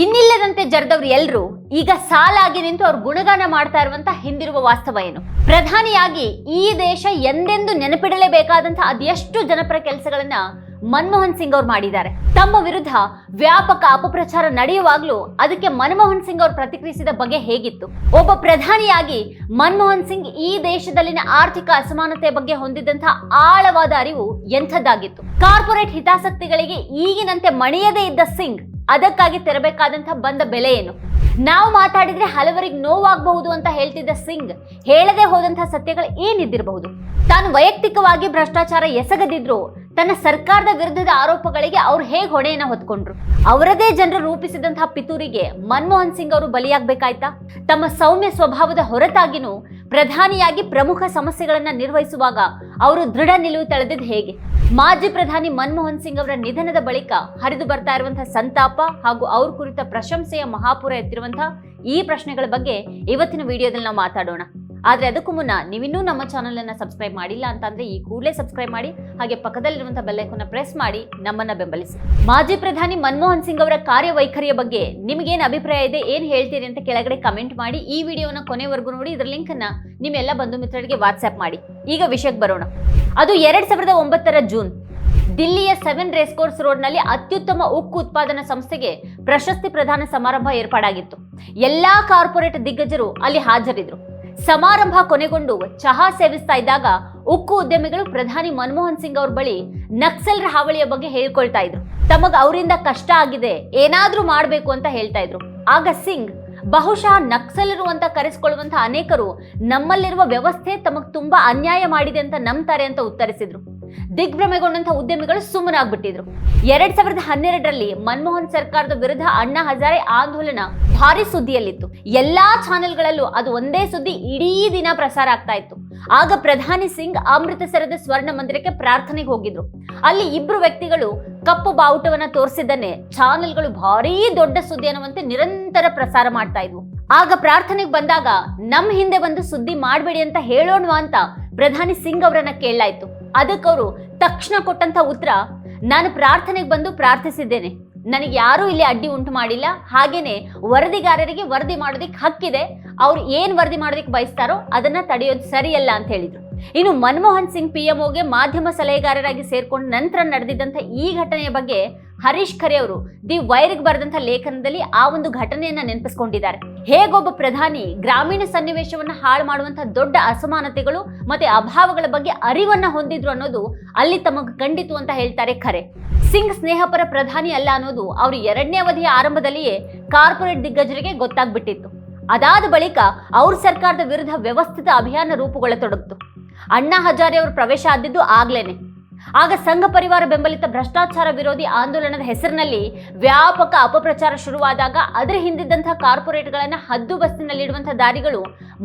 ಇನ್ನಿಲ್ಲದಂತೆ ಜರ್ದವ್ರು ಎಲ್ರು, ಈಗ ಸಾಲಾಗಿ ನಿಂತು ಅವ್ರ ಗುಣಗಾನ ಮಾಡ್ತಾ ಇರುವಂತ ಹಿಂದಿರುವ ವಾಸ್ತವ ಏನು? ಪ್ರಧಾನಿಯಾಗಿ ಈ ದೇಶ ಎಂದೆಂದು ನೆನಪಿಡಲೇಬೇಕಾದಂತಹ ಅದೆಷ್ಟು ಜನಪರ ಕೆಲಸಗಳನ್ನ ಮನಮೋಹನ್ ಸಿಂಗ್ ಅವ್ರು ಮಾಡಿದ್ದಾರೆ. ತಮ್ಮ ವಿರುದ್ಧ ವ್ಯಾಪಕ ಅಪಪ್ರಚಾರ ನಡೆಯುವಾಗಲೂ ಅದಕ್ಕೆ ಮನಮೋಹನ್ ಸಿಂಗ್ ಅವರು ಪ್ರತಿಕ್ರಿಯಿಸಿದ ಬಗೆ ಹೇಗಿತ್ತು? ಒಬ್ಬ ಪ್ರಧಾನಿಯಾಗಿ ಮನಮೋಹನ್ ಸಿಂಗ್ ಈ ದೇಶದಲ್ಲಿನ ಆರ್ಥಿಕ ಅಸಮಾನತೆ ಬಗ್ಗೆ ಹೊಂದಿದ್ದಂತಹ ಆಳವಾದ ಅರಿವು ಎಂಥದ್ದಾಗಿತ್ತು? ಕಾರ್ಪೊರೇಟ್ ಹಿತಾಸಕ್ತಿಗಳಿಗೆ ಈಗಿನಂತೆ ಮಣಿಯದೇ ಇದ್ದ ಸಿಂಗ್ ಅದಕ್ಕಾಗಿ ತೆರಬೇಕಾದಂತಹ ಬಂದ ಬೆಲೆ ಏನು? ನಾವು ಮಾತಾಡಿದ್ರೆ ಹಲವರಿಗೆ ನೋವಾಗಬಹುದು ಅಂತ ಹೇಳ್ತಿದ್ದ ಸಿಂಗ್, ಹೇಳದೆ ಹೋದಂತಹ ಸತ್ಯಗಳು ಏನಿದ್ದಿರಬಹುದು? ತಾನು ವೈಯಕ್ತಿಕವಾಗಿ ಭ್ರಷ್ಟಾಚಾರ ಎಸಗದಿದ್ರು, ತನ್ನ ಸರ್ಕಾರದ ವಿರುದ್ಧದ ಆರೋಪಗಳಿಗೆ ಅವ್ರು ಹೇಗೆ ಹೊಣೆಯನ್ನ ಹೊತ್ಕೊಂಡ್ರು? ಅವರದೇ ಜನರು ರೂಪಿಸಿದಂತಹ ಪಿತೂರಿಗೆ ಮನಮೋಹನ್ ಸಿಂಗ್ ಅವರು ಬಲಿಯಾಗಬೇಕಾಯ್ತಾ? ತಮ್ಮ ಸೌಮ್ಯ ಸ್ವಭಾವದ ಹೊರತಾಗಿನೂ ಪ್ರಧಾನಿಯಾಗಿ ಪ್ರಮುಖ ಸಮಸ್ಯೆಗಳನ್ನ ನಿರ್ವಹಿಸುವಾಗ ಅವರು ದೃಢ ನಿಲುವು ತಳೆದಿದ್ದು ಹೇಗೆ? ಮಾಜಿ ಪ್ರಧಾನಿ ಮನಮೋಹನ್ ಸಿಂಗ್ ಅವರ ನಿಧನದ ಬಳಿಕ ಹರಿದು ಬರ್ತಾ ಇರುವಂತಹ ಸಂತಾಪ ಹಾಗೂ ಅವ್ರ ಕುರಿತ ಪ್ರಶಂಸೆಯ ಮಹಾಪುರ ಎತ್ತಿರುವಂತಹ ಈ ಪ್ರಶ್ನೆಗಳ ಬಗ್ಗೆ ಇವತ್ತಿನ ವಿಡಿಯೋದಲ್ಲಿ ನಾವು ಮಾತಾಡೋಣ. ಆದ್ರೆ ಅದಕ್ಕೂ ಮುನ್ನ ನೀವಿನ್ನೂ ನಮ್ಮ ಚಾನಲ್ ಅನ್ನ ಸಬ್ಸ್ಕ್ರೈಬ್ ಮಾಡಿಲ್ಲ ಅಂತಂದರೆ ಈ ಕೂಡಲೇ ಸಬ್ಸ್ಕ್ರೈಬ್ ಮಾಡಿ, ಹಾಗೆ ಪಕ್ಕದಲ್ಲಿರುವಂಥ ಬೆಲ್ಲೈಕನ್ನ ಪ್ರೆಸ್ ಮಾಡಿ, ನಮ್ಮನ್ನ ಬೆಂಬಲಿಸಿ. ಮಾಜಿ ಪ್ರಧಾನಿ ಮನಮೋಹನ್ ಸಿಂಗ್ ಅವರ ಕಾರ್ಯವೈಖರಿಯ ಬಗ್ಗೆ ನಿಮಗೇನು ಅಭಿಪ್ರಾಯ ಇದೆ, ಏನು ಹೇಳ್ತೀರಿ ಅಂತ ಕೆಳಗಡೆ ಕಮೆಂಟ್ ಮಾಡಿ, ಈ ವಿಡಿಯೋನ ಕೊನೆವರೆಗೂ ನೋಡಿ, ಇದರ ಲಿಂಕ್ ಅನ್ನ ನಿಮ್ಮೆಲ್ಲ ಬಂಧು ಮಿತ್ರರಿಗೆ ವಾಟ್ಸ್ಆಪ್ ಮಾಡಿ. ಈಗ ವಿಷಯಕ್ಕೆ ಬರೋಣ. ಅದು ಎರಡ್ ಸಾವಿರದ ಒಂಬತ್ತರ ಜೂನ್. ದಿಲ್ಲಿಯ ಸೆವೆನ್ ರೇಸ್ ಕೋರ್ಸ್ ರೋಡ್ನಲ್ಲಿ ಅತ್ಯುತ್ತಮ ಉಕ್ಕು ಉತ್ಪಾದನಾ ಸಂಸ್ಥೆಗೆ ಪ್ರಶಸ್ತಿ ಪ್ರದಾನ ಸಮಾರಂಭ ಏರ್ಪಾಡಾಗಿತ್ತು. ಎಲ್ಲಾ ಕಾರ್ಪೊರೇಟ್ ದಿಗ್ಗಜರು ಅಲ್ಲಿ ಹಾಜರಿದ್ರು. ಸಮಾರಂಭ ಕೊನೆಗೊಂಡು ಚಹಾ ಸೇವಿಸ್ತಾ ಇದ್ದಾಗ ಉಕ್ಕು ಉದ್ಯಮಿಗಳು ಪ್ರಧಾನಿ ಮನಮೋಹನ್ ಸಿಂಗ್ ಅವ್ರ ಬಳಿ ನಕ್ಸಲರ ಹಾವಳಿಯ ಬಗ್ಗೆ ಹೇಳ್ಕೊಳ್ತಾ ಇದ್ರು. ತಮಗ ಅವರಿಂದ ಕಷ್ಟ ಆಗಿದೆ, ಏನಾದ್ರೂ ಮಾಡಬೇಕು ಅಂತ ಹೇಳ್ತಾ ಇದ್ರು. ಆಗ ಸಿಂಗ್, ಬಹುಶಃ ನಕ್ಸಲರು ಅಂತ ಕರೆಸಿಕೊಳ್ಳುವಂತಹ ಅನೇಕರು ನಮ್ಮಲ್ಲಿರುವ ವ್ಯವಸ್ಥೆ ತಮಗ್ ತುಂಬಾ ಅನ್ಯಾಯ ಮಾಡಿದೆ ಅಂತ ನಂಬ್ತಾರೆ ಅಂತ ಉತ್ತರಿಸಿದ್ರು. ದಿಗ್ಭ್ರಮೆಗೊಂಡಂತ ಉದ್ಯಮಿಗಳು ಸುಮ್ಮನಾಗ್ಬಿಟ್ಟಿದ್ರು. ಎರಡ್ ಸಾವಿರದ ಹನ್ನೆರಡರಲ್ಲಿ ಮನಮೋಹನ್ ಸರ್ಕಾರದ ವಿರುದ್ಧ ಅಣ್ಣಾ ಹಜಾರೆ ಆಂದೋಲನ ಭಾರಿ ಸುದ್ದಿಯಲ್ಲಿತ್ತು. ಎಲ್ಲಾ ಚಾನೆಲ್ಗಳಲ್ಲೂ ಅದು ಒಂದೇ ಸುದ್ದಿ ಇಡೀ ದಿನ ಪ್ರಸಾರ ಆಗ್ತಾ ಇತ್ತು. ಆಗ ಪ್ರಧಾನಿ ಸಿಂಗ್ ಅಮೃತಸರದ ಸ್ವರ್ಣ ಮಂದಿರಕ್ಕೆ ಪ್ರಾರ್ಥನೆಗೆ ಹೋಗಿದ್ರು. ಅಲ್ಲಿ ಇಬ್ರು ವ್ಯಕ್ತಿಗಳು ಕಪ್ಪು ಬಾವುಟವನ್ನ ತೋರಿಸಿದ್ದನ್ನೇ ಚಾನೆಲ್ಗಳು ಭಾರೀ ದೊಡ್ಡ ಸುದ್ದಿ ಅನ್ನುವಂತೆ ನಿರಂತರ ಪ್ರಸಾರ ಮಾಡ್ತಾ ಇದ್ವು. ಆಗ ಪ್ರಾರ್ಥನೆಗೆ ಬಂದಾಗ, ನಮ್ ಹಿಂದೆ ಬಂದು ಸುದ್ದಿ ಮಾಡಬೇಡಿ ಅಂತ ಹೇಳೋಣ ಅಂತ ಪ್ರಧಾನಿ ಸಿಂಗ್ ಅವರನ್ನ ಕೇಳಲಾಯ್ತು. ಅದಕ್ಕವರು ತಕ್ಷಣ ಕೊಟ್ಟಂತ ಉತ್ತರ, ನಾನು ಪ್ರಾರ್ಥನೆಗೆ ಬಂದು ಪ್ರಾರ್ಥಿಸಿದ್ದೇನೆ. ನನಗೆ ಯಾರೂ ಇಲ್ಲಿ ಅಡ್ಡಿ ಉಂಟು ಮಾಡಿಲ್ಲ. ಹಾಗೇನೆ ವರದಿಗಾರರಿಗೆ ವರದಿ ಮಾಡೋದಕ್ಕೆ ಹಕ್ಕಿದೆ. ಅವ್ರು ಏನು ವರದಿ ಮಾಡೋದಕ್ಕೆ ಬಯಸ್ತಾರೋ ಅದನ್ನ ತಡೆಯೋದು ಸರಿಯಲ್ಲ ಅಂತ ಹೇಳಿದ್ರು. ಇನ್ನು ಮನಮೋಹನ್ ಸಿಂಗ್ ಪಿ ಗೆ ಮಾಧ್ಯಮ ಸಲಹೆಗಾರರಾಗಿ ಸೇರ್ಕೊಂಡ ನಂತರ ನಡೆದಿದ್ದಂಥ ಈ ಘಟನೆಯ ಬಗ್ಗೆ ಹರೀಶ್ ಖರೆ ಅವರು ದಿ ವೈರ್ಗೆ ಬರೆದಂತ ಲೇಖನದಲ್ಲಿ ಆ ಒಂದು ಘಟನೆಯನ್ನ ನೆನಪಿಸ್ಕೊಂಡಿದ್ದಾರೆ. ಹೇಗೊಬ್ಬ ಪ್ರಧಾನಿ ಗ್ರಾಮೀಣ ಸನ್ನಿವೇಶವನ್ನ ಹಾಳು ಮಾಡುವಂತಹ ದೊಡ್ಡ ಅಸಮಾನತೆಗಳು ಮತ್ತೆ ಅಭಾವಗಳ ಬಗ್ಗೆ ಅರಿವನ್ನ ಹೊಂದಿದ್ರು ಅನ್ನೋದು ಅಲ್ಲಿ ತಮಗೆ ಕಂಡಿತು ಅಂತ ಹೇಳ್ತಾರೆ ಖರೆ. ಸಿಂಗ್ ಸ್ನೇಹಪರ ಪ್ರಧಾನಿ ಅಲ್ಲ ಅನ್ನೋದು ಅವರು ಎರಡನೇ ಅವಧಿಯ ಆರಂಭದಲ್ಲಿಯೇ ಕಾರ್ಪೊರೇಟ್ ದಿಗ್ಗಜರಿಗೆ ಗೊತ್ತಾಗ್ಬಿಟ್ಟಿತ್ತು. ಅದಾದ ಬಳಿಕ ಅವ್ರ ಸರ್ಕಾರದ ವಿರುದ್ಧ ವ್ಯವಸ್ಥಿತ ಅಭಿಯಾನ ರೂಪುಗೊಳ್ಳತೊಡಗಿತು. ಅಣ್ಣಾ ಹಜಾರೆ ಅವರು ಪ್ರವೇಶ ಆದಿದ್ದು ಆಗ್ಲೇನೆ. ಆಗ ಸಂಘ ಪರಿವಾರ ಬೆಂಬಲಿತ ಭ್ರಷ್ಟಾಚಾರ ವಿರೋಧಿ ಆಂದೋಲನದ ಹೆಸರಿನಲ್ಲಿ ವ್ಯಾಪಕ ಅಪಪ್ರಚಾರ ಶುರುವಾದಾಗ ಅದರ ಹಿಂದಿದ್ದಂತಹ ಕಾರ್ಪೊರೇಟ್ಗಳನ್ನು ಹದ್ದು ಬಸ್ತಿನಲ್ಲಿಡುವಂತಹ ದಾರಿಗಳು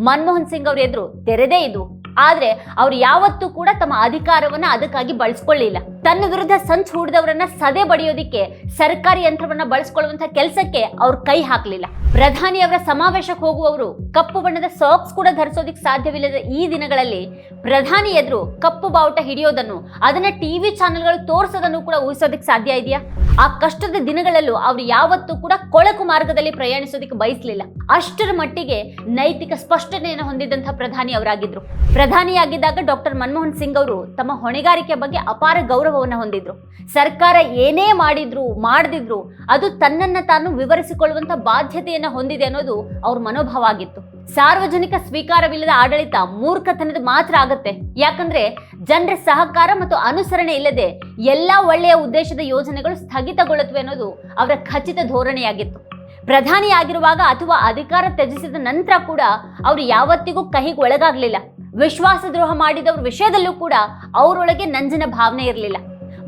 ಮನಮೋಹನ್ ಸಿಂಗ್ ಅವರ ಎದುರು ತೆರೆದೇ ಇದ್ವು ಆದ್ರೆ ಅವ್ರು ಯಾವತ್ತೂ ಕೂಡ ತಮ್ಮ ಅಧಿಕಾರವನ್ನ ಅದಕ್ಕಾಗಿ ಬಳಸ್ಕೊಳ್ಳಿಲ್ಲ. ತನ್ನ ವಿರುದ್ಧ ಸಂಚು ಹೂಡಿದವರನ್ನ ಸದೆ ಬಡಿಯೋದಿಕ್ಕೆ ಸರ್ಕಾರಿ ಯಂತ್ರವನ್ನ ಬಳಸ್ಕೊಳ್ಳುವಂತ ಕೆಲಸಕ್ಕೆ ಅವ್ರು ಕೈ ಹಾಕ್ಲಿಲ್ಲ. ಪ್ರಧಾನಿಯವರ ಸಮಾವೇಶಕ್ಕೆ ಹೋಗುವವರು ಕಪ್ಪು ಬಣ್ಣದ ಸಾಕ್ಸ್ ಕೂಡ ಧರಿಸೋದಿಕ್ ಸಾಧ್ಯವಿಲ್ಲದ ಈ ದಿನಗಳಲ್ಲಿ ಪ್ರಧಾನಿ ಎದುರು ಕಪ್ಪು ಬಾವುಟ ಹಿಡಿಯೋದನ್ನು, ಅದನ್ನ ಟಿವಿ ಚಾನೆಲ್ಗಳು ತೋರಿಸೋದನ್ನು ಕೂಡ ಊಹಿಸೋದಿಕ್ ಸಾಧ್ಯ ಇದೆಯಾ? ಆ ಕಷ್ಟದ ದಿನಗಳಲ್ಲೂ ಅವ್ರು ಯಾವತ್ತೂ ಕೂಡ ಕೊಳಕು ಮಾರ್ಗದಲ್ಲಿ ಪ್ರಯಾಣಿಸೋದಿಕ್ಕೆ ಬಯಸಲಿಲ್ಲ. ಅಷ್ಟರ ಮಟ್ಟಿಗೆ ನೈತಿಕ ಸ್ಪಷ್ಟನೆಯನ್ನು ಹೊಂದಿದಂತಹ ಪ್ರಧಾನಿ ಅವರಾಗಿದ್ರು. ಪ್ರಧಾನಿಯಾಗಿದ್ದಾಗ ಡಾಕ್ಟರ್ ಮನಮೋಹನ್ ಸಿಂಗ್ ಅವರು ತಮ್ಮ ಹೊಣೆಗಾರಿಕೆ ಬಗ್ಗೆ ಅಪಾರ ಗೌರವವನ್ನು ಹೊಂದಿದ್ರು. ಸರ್ಕಾರ ಏನೇ ಮಾಡಿದ್ರು, ಮಾಡದಿದ್ರು, ಅದು ತನ್ನನ್ನ ತಾನು ವಿವರಿಸಿಕೊಳ್ಳುವಂತ ಬಾಧ್ಯತೆಯನ್ನು ಹೊಂದಿದೆ ಅನ್ನೋದು ಅವ್ರ ಮನೋಭಾವ ಆಗಿತ್ತು. ಸಾರ್ವಜನಿಕ ಸ್ವೀಕಾರವಿಲ್ಲದ ಆಡಳಿತ ಮೂರ್ಖತನದ ಮಾತ್ರ ಆಗತ್ತೆ. ಯಾಕಂದ್ರೆ ಜನರ ಸಹಕಾರ ಮತ್ತು ಅನುಸರಣೆ ಇಲ್ಲದೆ ಎಲ್ಲಾ ಒಳ್ಳೆಯ ಉದ್ದೇಶದ ಯೋಜನೆಗಳು ಸ್ಥಗಿತಗೊಳ್ಳುತ್ತವೆ ಅನ್ನೋದು ಅವರ ಖಚಿತ ಧೋರಣೆಯಾಗಿತ್ತು. ಪ್ರಧಾನಿಯಾಗಿರುವಾಗ ಅಥವಾ ಅಧಿಕಾರ ತ್ಯಜಿಸಿದ ನಂತರ ಕೂಡ ಅವರು ಯಾವತ್ತಿಗೂ ಕಹಿಗೆ ಒಳಗಾಗ್ಲಿಲ್ಲ. ವಿಶ್ವಾಸದ್ರೋಹ ಮಾಡಿದವ್ರ ವಿಷಯದಲ್ಲೂ ಕೂಡ ಅವರೊಳಗೆ ನಂಜನ ಭಾವನೆ ಇರಲಿಲ್ಲ.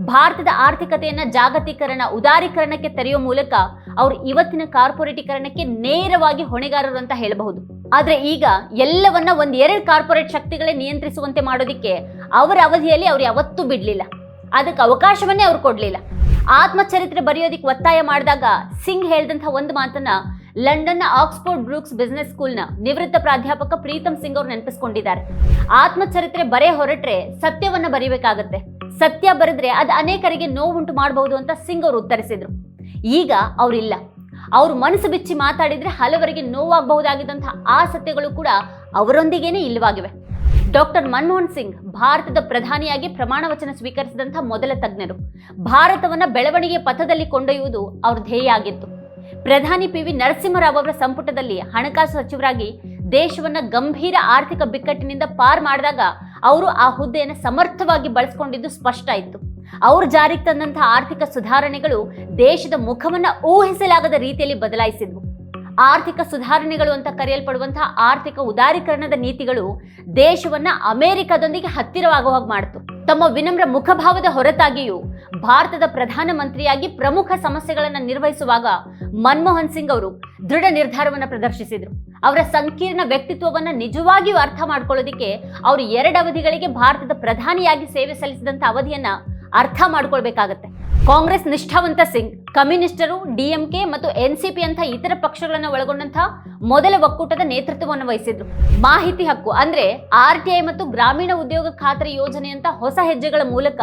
ಭಾರತದ ಆರ್ಥಿಕತೆಯನ್ನ ಜಾಗತೀಕರಣ, ಉದಾರೀಕರಣಕ್ಕೆ ತೆರೆಯುವ ಮೂಲಕ ಅವರು ಇವತ್ತಿನ ಕಾರ್ಪೊರೇಟೀಕರಣಕ್ಕೆ ನೇರವಾಗಿ ಹೊಣೆಗಾರರು ಅಂತ ಹೇಳಬಹುದು. ಆದ್ರೆ ಈಗ ಎಲ್ಲವನ್ನ ಒಂದ್ ಎರಡು ಕಾರ್ಪೊರೇಟ್ ಶಕ್ತಿಗಳೇ ನಿಯಂತ್ರಿಸುವಂತೆ ಮಾಡೋದಿಕ್ಕೆ ಅವರ ಅವಧಿಯಲ್ಲಿ ಅವ್ರು ಯಾವತ್ತೂ ಬಿಡ್ಲಿಲ್ಲ. ಅದಕ್ಕೆ ಅವಕಾಶವನ್ನೇ ಅವ್ರು ಕೊಡ್ಲಿಲ್ಲ. ಆತ್ಮಚರಿತ್ರೆ ಬರೆಯೋದಿಕ್ಕೆ ಒತ್ತಾಯ ಮಾಡಿದಾಗ ಸಿಂಗ್ ಹೇಳಿದಂಥ ಒಂದು ಮಾತನ್ನ ಲಂಡನ್ನ ಆಕ್ಸ್ಫೋರ್ಡ್ ಬ್ರೂಕ್ಸ್ ಬಿಸ್ನೆಸ್ ಸ್ಕೂಲ್ನ ನಿವೃತ್ತ ಪ್ರಾಧ್ಯಾಪಕ ಪ್ರೀತಮ್ ಸಿಂಗ್ ಅವರು ನೆನಪಿಸ್ಕೊಂಡಿದ್ದಾರೆ. ಆತ್ಮಚರಿತ್ರೆ ಬರೇ ಹೊರಟ್ರೆ ಸತ್ಯವನ್ನ ಬರೀಬೇಕಾಗತ್ತೆ. ಸತ್ಯ ಬರೆದ್ರೆ ಅದು ಅನೇಕರಿಗೆ ನೋವುಂಟು ಮಾಡಬಹುದು ಅಂತ ಸಿಂಗ್ ಅವರು ಉತ್ತರಿಸಿದ್ರು. ಈಗ ಅವರಿಲ್ಲ. ಅವರು ಮನಸ್ಸು ಬಿಚ್ಚಿ ಮಾತಾಡಿದ್ರೆ ಹಲವರಿಗೆ ನೋವಾಗಬಹುದಾಗಿದ್ದಂತಹ ಆ ಸತ್ಯಗಳು ಕೂಡ ಅವರೊಂದಿಗೇನೆ ಇಲ್ಲವಾಗಿವೆ. ಡಾಕ್ಟರ್ ಮನಮೋಹನ್ ಸಿಂಗ್ ಭಾರತದ ಪ್ರಧಾನಿಯಾಗಿ ಪ್ರಮಾಣ ವಚನ ಸ್ವೀಕರಿಸಿದಂಥ ಮೊದಲ ತಜ್ಞರು. ಭಾರತವನ್ನ ಬೆಳವಣಿಗೆ ಪಥದಲ್ಲಿ ಕೊಂಡೊಯ್ಯುವುದು ಅವ್ರ ಧ್ಯೇಯ ಆಗಿತ್ತು. ಪ್ರಧಾನಿ ಪಿ ವಿ ನರಸಿಂಹರಾವ್ ಅವರ ಸಂಪುಟದಲ್ಲಿ ಹಣಕಾಸು ಸಚಿವರಾಗಿ ದೇಶವನ್ನ ಗಂಭೀರ ಆರ್ಥಿಕ ಬಿಕ್ಕಟ್ಟಿನಿಂದ ಪಾರ್ ಮಾಡಿದಾಗ ಅವರು ಆ ಹುದ್ದೆಯನ್ನು ಸಮರ್ಥವಾಗಿ ಬಳಸ್ಕೊಂಡಿದ್ದು ಸ್ಪಷ್ಟ ಇತ್ತು ಅವರು ಜಾರಿಗೆ ತಂದಂತಹ ಆರ್ಥಿಕ ಸುಧಾರಣೆಗಳು ದೇಶದ ಮುಖವನ್ನ ಊಹಿಸಲಾಗದ ರೀತಿಯಲ್ಲಿ ಬದಲಾಯಿಸಿದ್ವು. ಆರ್ಥಿಕ ಸುಧಾರಣೆಗಳು ಅಂತ ಕರೆಯಲ್ಪಡುವಂತಹ ಆರ್ಥಿಕ ಉದಾರೀಕರಣದ ನೀತಿಗಳು ದೇಶವನ್ನ ಅಮೆರಿಕದೊಂದಿಗೆ ಹತ್ತಿರವಾಗುವ ಹಾಗೆ ಮಾಡಿತು. ತಮ್ಮ ವಿನಮ್ರ ಮುಖಭಾವದ ಹೊರತಾಗಿಯೂ ಭಾರತದ ಪ್ರಧಾನಮಂತ್ರಿಯಾಗಿ ಪ್ರಮುಖ ಸಮಸ್ಯೆಗಳನ್ನು ನಿರ್ವಹಿಸುವಾಗ ಮನಮೋಹನ್ ಸಿಂಗ್ ಅವರು ದೃಢ ನಿರ್ಧಾರವನ್ನು ಪ್ರದರ್ಶಿಸಿದರು. ಅವರ ಸಂಕೀರ್ಣ ವ್ಯಕ್ತಿತ್ವವನ್ನು ನಿಜವಾಗಿಯೂ ಅರ್ಥ ಮಾಡ್ಕೊಳ್ಳೋದಿಕ್ಕೆ ಅವರು ಎರಡು ಅವಧಿಗಳಿಗೆ ಭಾರತದ ಪ್ರಧಾನಿಯಾಗಿ ಸೇವೆ ಸಲ್ಲಿಸಿದಂಥ ಅವಧಿಯನ್ನ ಅರ್ಥ ಮಾಡ್ಕೊಳ್ಬೇಕಾಗತ್ತೆ. ಕಾಂಗ್ರೆಸ್ ನಿಷ್ಠಾವಂತ ಸಿಂಗ್, ಕಮ್ಯುನಿಸ್ಟರು ಡಿಎಂಕೆ ಮತ್ತು ಎನ್ಸಿಪಿ ಅಂತ ಇತರ ಪಕ್ಷಗಳನ್ನು ಒಳಗೊಂಡಂತಹ ಮೊದಲ ಒಕ್ಕೂಟದ ನೇತೃತ್ವವನ್ನು ವಹಿಸಿದ್ರು. ಮಾಹಿತಿ ಹಕ್ಕು ಅಂದ್ರೆ ಆರ್ ಟಿ ಐ ಮತ್ತು ಗ್ರಾಮೀಣ ಉದ್ಯೋಗ ಖಾತರಿ ಯೋಜನೆಯಂತ ಹೊಸ ಹೆಜ್ಜೆಗಳ ಮೂಲಕ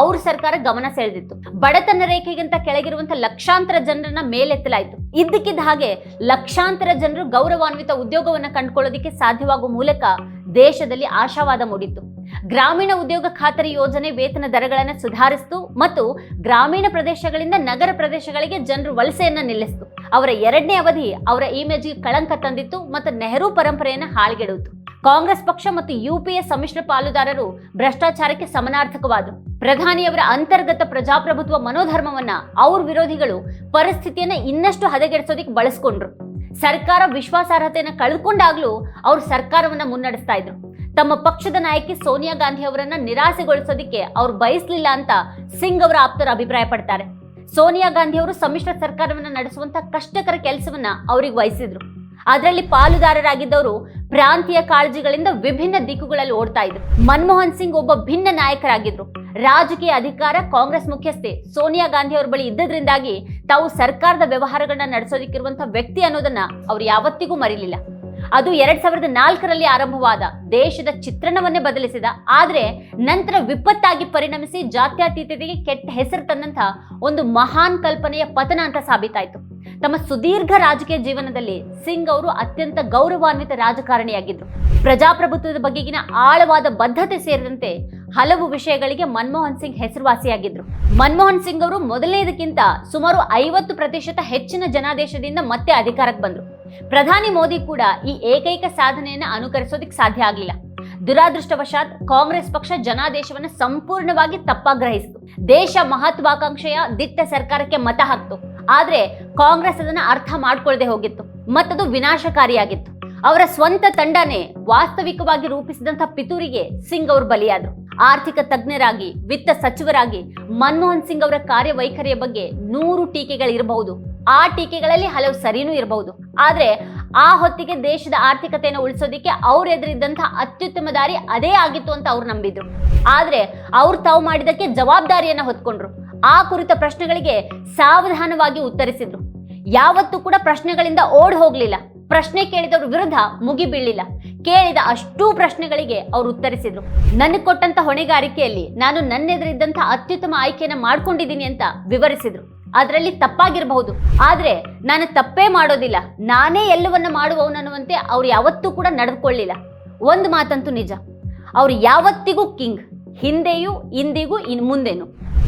ಅವ್ರ ಸರ್ಕಾರ ಗಮನ ಸೆಳೆದಿತ್ತು. ಬಡತನ ರೇಖೆಗಿಂತ ಕೆಳಗಿರುವಂತಹ ಲಕ್ಷಾಂತರ ಜನರನ್ನ ಮೇಲೆತ್ತಲಾಯಿತು. ಇದ್ದಕ್ಕಿದ್ದ ಹಾಗೆ ಲಕ್ಷಾಂತರ ಜನರು ಗೌರವಾನ್ವಿತ ಉದ್ಯೋಗವನ್ನು ಕಂಡುಕೊಳ್ಳೋದಕ್ಕೆ ಸಾಧ್ಯವಾಗುವ ಮೂಲಕ ದೇಶದಲ್ಲಿ ಆಶಾವಾದ ಮೂಡಿತ್ತು. ಗ್ರಾಮೀಣ ಉದ್ಯೋಗ ಖಾತರಿ ಯೋಜನೆ ವೇತನ ದರಗಳನ್ನು ಸುಧಾರಿಸಿತು ಮತ್ತು ಗ್ರಾಮೀಣ ಪ್ರದೇಶಗಳಿಂದ ನಗರ ಪ್ರದೇಶಗಳಿಗೆ ಜನರು ವಲಸೆಯನ್ನ ನಿಲ್ಲಿಸಿತು. ಅವರ ಎರಡನೇ ಅವಧಿ ಅವರ ಇಮೇಜ್ಗೆ ಕಳಂಕ ತಂದಿತ್ತು ಮತ್ತು ನೆಹರು ಪರಂಪರೆಯನ್ನು ಹಾಳ್ಗೆಡುತ್ತು ಕಾಂಗ್ರೆಸ್ ಪಕ್ಷ ಮತ್ತು ಯುಪಿಎ ಸಮ್ಮಿಶ್ರ ಪಾಲುದಾರರು ಭ್ರಷ್ಟಾಚಾರಕ್ಕೆ ಸಮನಾರ್ಥಕವಾದರು. ಪ್ರಧಾನಿಯವರ ಅಂತರ್ಗತ ಪ್ರಜಾಪ್ರಭುತ್ವ ಮನೋಧರ್ಮವನ್ನ ಅವ್ರ ವಿರೋಧಿಗಳು ಪರಿಸ್ಥಿತಿಯನ್ನ ಇನ್ನಷ್ಟು ಹದಗೆಡಿಸೋದಕ್ಕೆ ಬಳಸ್ಕೊಂಡ್ರು. ಸರ್ಕಾರ ವಿಶ್ವಾಸಾರ್ಹತೆಯನ್ನು ಕಳೆದುಕೊಂಡಾಗ್ಲೂ ಅವರು ಸರ್ಕಾರವನ್ನ ಮುನ್ನಡೆಸ್ತಾ ಇದ್ರು. ತಮ್ಮ ಪಕ್ಷದ ನಾಯಕಿ ಸೋನಿಯಾ ಗಾಂಧಿ ಅವರನ್ನ ನಿರಾಸೆಗೊಳಿಸೋದಿಕ್ಕೆ ಅವ್ರು ಬಯಸಲಿಲ್ಲ ಅಂತ ಸಿಂಗ್ ಅವರ ಆಪ್ತರು ಅಭಿಪ್ರಾಯ ಪಡ್ತಾರೆ ಸೋನಿಯಾ ಗಾಂಧಿ ಅವರು ಸಮ್ಮಿಶ್ರ ಸರ್ಕಾರವನ್ನ ನಡೆಸುವಂತ ಕಷ್ಟಕರ ಕೆಲಸವನ್ನ ಅವ್ರಿಗೆ ವಹಿಸಿದ್ರು. ಅದರಲ್ಲಿ ಪಾಲುದಾರರಾಗಿದ್ದವರು ಪ್ರಾಂತೀಯ ಕಾಳಜಿಗಳಿಂದ ವಿಭಿನ್ನ ದಿಕ್ಕುಗಳಲ್ಲಿ ಓಡ್ತಾ ಇದ್ರು. ಮನಮೋಹನ್ ಸಿಂಗ್ ಒಬ್ಬ ಭಿನ್ನ ನಾಯಕರಾಗಿದ್ರು. ರಾಜಕೀಯ ಅಧಿಕಾರ ಕಾಂಗ್ರೆಸ್ ಮುಖ್ಯಸ್ಥೆ ಸೋನಿಯಾ ಗಾಂಧಿ ಅವರ ಬಳಿ ಇದ್ದದ್ರಿಂದಾಗಿ ತಾವು ಸರ್ಕಾರದ ವ್ಯವಹಾರಗಳನ್ನ ನಡೆಸೋದಿಕ್ಕಿರುವಂತಹ ವ್ಯಕ್ತಿ ಅನ್ನೋದನ್ನ ಅವ್ರು ಯಾವತ್ತಿಗೂ ಮರಿಲಿಲ್ಲ. ಅದು ಎರಡ್ ಸಾವಿರದ ನಾಲ್ಕರಲ್ಲಿ ಆರಂಭವಾದ ದೇಶದ ಚಿತ್ರಣವನ್ನೇ ಬದಲಿಸಿದ. ಆದ್ರೆ ನಂತರ ವಿಪತ್ತಾಗಿ ಪರಿಣಮಿಸಿ ಜಾತ್ಯತೀತತೆಗೆ ಕೆಟ್ಟ ಹೆಸರು ತಂದಂತಹ ಒಂದು ಮಹಾನ್ ಕಲ್ಪನೆಯ ಪತನ ಅಂತ ಸಾಬೀತಾಯಿತು. ತಮ್ಮ ಸುದೀರ್ಘ ರಾಜಕೀಯ ಜೀವನದಲ್ಲಿ ಸಿಂಗ್ ಅವರು ಅತ್ಯಂತ ಗೌರವಾನ್ವಿತ ರಾಜಕಾರಣಿಯಾಗಿದ್ರು. ಪ್ರಜಾಪ್ರಭುತ್ವದ ಬಗೆಗಿನ ಆಳವಾದ ಬದ್ಧತೆ ಸೇರಿದಂತೆ ಹಲವು ವಿಷಯಗಳಿಗೆ ಮನಮೋಹನ್ ಸಿಂಗ್ ಹೆಸರುವಾಸಿಯಾಗಿದ್ರು. ಮನಮೋಹನ್ ಸಿಂಗ್ ಅವರು ಮೊದಲನೇದಕ್ಕಿಂತ ಸುಮಾರು ಐವತ್ತು ಪ್ರತಿಶತ ಹೆಚ್ಚಿನ ಜನಾದೇಶದಿಂದ ಮತ್ತೆ ಅಧಿಕಾರಕ್ಕೆ ಬಂದರು. ಪ್ರಧಾನಿ ಮೋದಿ ಕೂಡ ಈ ಏಕೈಕ ಸಾಧನೆಯನ್ನು ಅನುಕರಿಸೋದಕ್ಕೆ ಸಾಧ್ಯ ಆಗಲಿಲ್ಲ. ದುರಾದೃಷ್ಟವಶಾತ್ ಕಾಂಗ್ರೆಸ್ ಪಕ್ಷ ಜನಾದೇಶವನ್ನು ಸಂಪೂರ್ಣವಾಗಿ ತಪ್ಪಾಗ್ರಹಿಸಿತು. ದೇಶ ಮಹತ್ವಾಕಾಂಕ್ಷೆಯ ದಿಟ್ಟ ಸರ್ಕಾರಕ್ಕೆ ಮತ ಹಾಕ್ತು. ಆದ್ರೆ ಕಾಂಗ್ರೆಸ್ ಅದನ್ನ ಅರ್ಥ ಮಾಡ್ಕೊಳ್ಳದೆ ಹೋಗಿತ್ತು. ಮತ್ತದು ವಿನಾಶಕಾರಿಯಾಗಿತ್ತು. ಅವರ ಸ್ವಂತ ತಂಡನೇ ವಾಸ್ತವಿಕವಾಗಿ ರೂಪಿಸಿದಂಥ ಪಿತೂರಿಗೆ ಸಿಂಗ್ ಅವರು ಬಲಿಯಾದರು. ಆರ್ಥಿಕ ತಜ್ಞರಾಗಿ, ವಿತ್ತ ಸಚಿವರಾಗಿ ಮನಮೋಹನ್ ಸಿಂಗ್ ಅವರ ಕಾರ್ಯವೈಖರಿಯ ಬಗ್ಗೆ ನೂರು ಟೀಕೆಗಳಿರಬಹುದು. ಆ ಟೀಕೆಗಳಲ್ಲಿ ಹಲವು ಸರಿನೂ ಇರಬಹುದು. ಆದ್ರೆ ಆ ಹೊತ್ತಿಗೆ ದೇಶದ ಆರ್ಥಿಕತೆಯನ್ನು ಉಳಿಸೋದಿಕ್ಕೆ ಅವ್ರ ಎದುರಿದ್ದಂತಹ ಅತ್ಯುತ್ತಮ ದಾರಿ ಅದೇ ಆಗಿತ್ತು ಅಂತ ಅವ್ರು ನಂಬಿದ್ರು. ಆದ್ರೆ ಅವ್ರು ತಾವು ಮಾಡಿದಕ್ಕೆ ಜವಾಬ್ದಾರಿಯನ್ನ ಹೊತ್ಕೊಂಡ್ರು. ಆ ಕುರಿತ ಪ್ರಶ್ನೆಗಳಿಗೆ ಸಾವಧಾನವಾಗಿ ಉತ್ತರಿಸಿದ್ರು. ಯಾವತ್ತೂ ಕೂಡ ಪ್ರಶ್ನೆಗಳಿಂದ ಓಡ್ ಹೋಗ್ಲಿಲ್ಲ. ಪ್ರಶ್ನೆ ಕೇಳಿದವ್ರ ವಿರುದ್ಧ ಮುಗಿ ಬೀಳಿಲ್ಲ ಕೇಳಿದ ಅಷ್ಟೂ ಪ್ರಶ್ನೆಗಳಿಗೆ ಅವರು ಉತ್ತರಿಸಿದ್ರು. ನನಗೆ ಕೊಟ್ಟಂತ ಹೊಣೆಗಾರಿಕೆಯಲ್ಲಿ ನಾನು ನನ್ನೆದುರಿದ್ದಂಥ ಅತ್ಯುತ್ತಮ ಆಯ್ಕೆಯನ್ನ ಮಾಡ್ಕೊಂಡಿದ್ದೀನಿ ಅಂತ ವಿವರಿಸಿದ್ರು. ಅದರಲ್ಲಿ ತಪ್ಪಾಗಿರಬಹುದು. ಆದರೆ ನಾನು ತಪ್ಪೇ ಮಾಡೋದಿಲ್ಲ. ನಾನೇ ಎಲ್ಲವನ್ನ ಮಾಡುವವನನ್ನುವಂತೆ ಅವ್ರು ಯಾವತ್ತೂ ಕೂಡ ನಡೆದುಕೊಳ್ಳಿಲ್ಲ. ಒಂದು ಮಾತಂತೂ ನಿಜ. ಅವ್ರು ಯಾವತ್ತಿಗೂ ಕಿಂಗ್. ಹಿಂದೆಯೂ, ಇಂದಿಗೂ, ಇನ್ ಮುಂದೆನೂ.